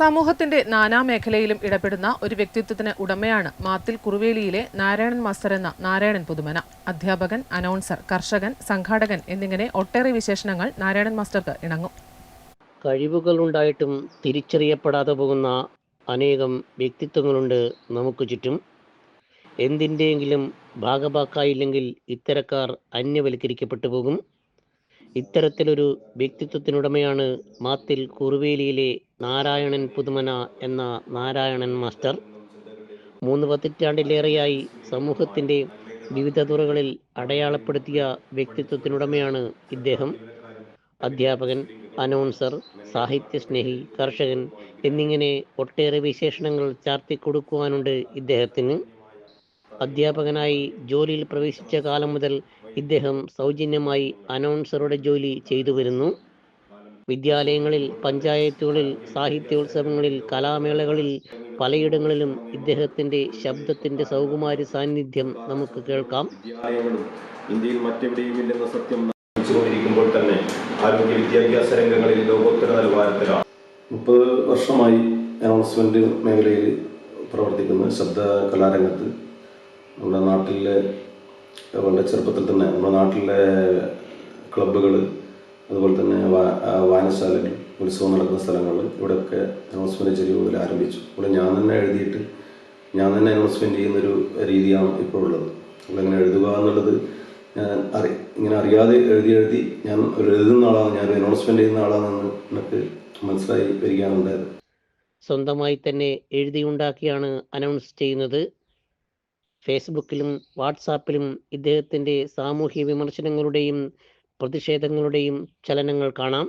സമൂഹത്തിന്റെ നാനാമേഖലയിലും ഇടപെടുന്ന ഒരു വ്യക്തിത്വത്തിന് ഉടമയാണ് മാത്തിൽ കുറുവേലിയിലെ നാരായണൻ മാസ്റ്റർ എന്ന നാരായണൻ പുതുമന. അധ്യാപകൻ അനൗൺസർ കർഷകൻ സംഘാടകൻ എന്നിങ്ങനെ ഒട്ടേറെ വിശേഷണങ്ങൾ നാരായണൻ മാസ്റ്റർക്ക് ഇണങ്ങും. കഴിവുകൾ ഉണ്ടായിട്ടും തിരിച്ചറിയപ്പെടാതെ പോകുന്ന അനേകം വ്യക്തിത്വങ്ങളുണ്ട് നമുക്ക് ചുറ്റും. എന്തിന്റെയെങ്കിലും ഭാഗഭാക്കായില്ലെങ്കിൽ ഇത്തരക്കാർ അന്യവൽക്കരിക്കപ്പെട്ടു പോകും. ഇത്തരത്തിലൊരു വ്യക്തിത്വത്തിനുടമയാണ് മാത്തിൽ കുറുവേലിയിലെ നാരായണൻ പുതുമന എന്ന നാരായണൻ മാസ്റ്റർ. മൂന്ന് പതിറ്റാണ്ടിലേറെയായി സമൂഹത്തിന്റെ വിവിധ തുറകളിൽ അടയാളപ്പെടുത്തിയ വ്യക്തിത്വത്തിനുടമയാണ് ഇദ്ദേഹം. അധ്യാപകൻ അനൗൺസർ സാഹിത്യസ്നേഹി കർഷകൻ എന്നിങ്ങനെ ഒട്ടേറെ വിശേഷണങ്ങൾ ചാർത്തി കൊടുക്കുവാനുണ്ട് ഇദ്ദേഹത്തിന്. അധ്യാപകനായി ജോലിയിൽ പ്രവേശിച്ച കാലം മുതൽ ഇദ്ദേഹം സൗജന്യമായി അനൗൺസറുടെ ജോലി ചെയ്തു വരുന്നു. വിദ്യാലയങ്ങളിൽ പഞ്ചായത്തുകളിൽ സാഹിത്യോത്സവങ്ങളിൽ കലാമേളകളിൽ പലയിടങ്ങളിലും ഇദ്ദേഹത്തിന്റെ ശബ്ദത്തിന്റെ സൗകുമാരി സാന്നിധ്യം നമുക്ക് കേൾക്കാം. ഇന്ത്യയിൽ മറ്റെവിടെയും ഇല്ലെന്ന സത്യം കൊണ്ടിരിക്കുമ്പോൾ തന്നെ ആരോഗ്യ വിദ്യാഭ്യാസ രംഗങ്ങളിൽ ലോകോത്തര നിലവാരത്തിലാണ്. മുപ്പത് വർഷമായി അനൗൺസ്മെന്റ് മേഖലയിൽ പ്രവർത്തിക്കുന്ന ശബ്ദ കലാരംഗത്ത് നമ്മുടെ നാട്ടിലെ വളരെ ചെറുപ്പത്തിൽ തന്നെ നമ്മുടെ നാട്ടിലെ ക്ലബ്ബുകൾ അതുപോലെ തന്നെ വായനശാലകൾ ഉത്സവം നടക്കുന്ന സ്ഥലങ്ങളിൽ ഇവിടെയൊക്കെ അനൗൺസ്മെന്റ് ചെറിയ മുതൽ ആരംഭിച്ചു. ഇവിടെ ഞാൻ തന്നെ എഴുതിയിട്ട് ഞാൻ തന്നെ അനൗൺസ്മെന്റ് ചെയ്യുന്നൊരു രീതിയാണ് ഇപ്പോൾ ഉള്ളത് അങ്ങനെ എഴുതുക എന്നുള്ളത് ഞാൻ അറി ഇങ്ങനെ അറിയാതെ എഴുതി എഴുതി ഞാൻ ഒരു എഴുതുന്ന ആളാണ് ഞാൻ ഒരു അനൗൺസ്മെന്റ് ചെയ്യുന്ന ആളാണെന്ന് എനിക്ക് മനസ്സിലായി വരികയാണ് ഉണ്ടായത് സ്വന്തമായി തന്നെ എഴുതിയുണ്ടാക്കിയാണ് അനൗൺസ് ചെയ്യുന്നത്. ഫേസ്ബുക്കിലും വാട്സാപ്പിലും ഇദ്ദേഹത്തിന്റെ സാമൂഹ്യ വിമർശനങ്ങളുടെയും പ്രതിഷേധങ്ങളുടെയും ചലനങ്ങൾ കാണാം.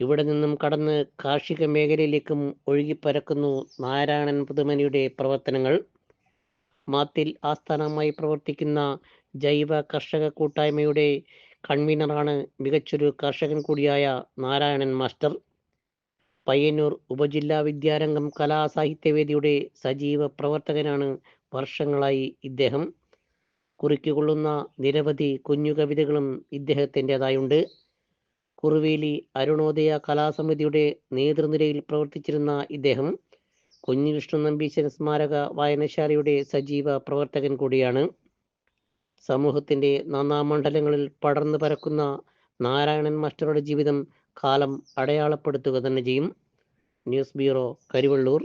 ഇവിടെ നിന്നും കടന്ന് കാർഷിക മേഖലയിലേക്കും ഒഴുകിപ്പരക്കുന്നു നാരായണൻ പുതുമനിയുടെ പ്രവർത്തനങ്ങൾ. മാത്തിൽ ആസ്ഥാനമായി പ്രവർത്തിക്കുന്ന ജൈവ കർഷക കൂട്ടായ്മയുടെ കൺവീനറാണ് മികച്ചൊരു കർഷകൻ കൂടിയായ നാരായണൻ മാസ്റ്റർ. പയ്യന്നൂർ ഉപജില്ലാ വിദ്യാരംഗം കലാസാഹിത്യവേദിയുടെ സജീവ പ്രവർത്തകനാണ് വർഷങ്ങളായി ഇദ്ദേഹം കുറിക്കുകൊള്ളുന്ന നിരവധി കുഞ്ഞു കവിതകളും ഇദ്ദേഹത്തിന്റെതായുണ്ട്. കുറുവേലി അരുണോദയ കലാസമിതിയുടെ നേതൃനിരയിൽ പ്രവർത്തിച്ചിരുന്ന ഇദ്ദേഹം കുഞ്ഞിവിഷ്ണു നമ്പീശ്വര സ്മാരക വായനശാലയുടെ സജീവ പ്രവർത്തകൻ കൂടിയാണ്. സമൂഹത്തിന്റെ നാനാമണ്ഡലങ്ങളിൽ പടർന്നു പരക്കുന്ന നാരായണൻ മാസ്റ്ററുടെ ജീവിതം കാലം അടയാളപ്പെടുത്തുക തന്നെ ചെയ്യും. News bureau Karivellur.